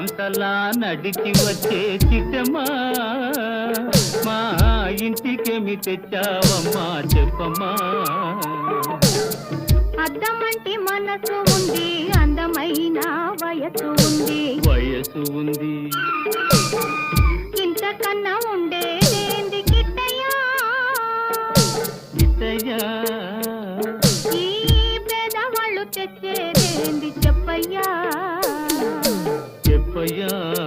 హంసలా నడిచి వచ్చే చిట్టమ్మా మా ఇంటికేమి తెచ్చావమ్మా చెప్పమ్మా? అద్దమంటి మనసు ఉంది అందమైన వయసు ఉంది. వయసు ఉంది. ఇంతకన్నా ఉండేదేంది కిట్టయ్యా. ఇతయ్యా ఈ పేదవాళ్ళు తెచ్చేదేంది చెప్పయ్యా. कृपया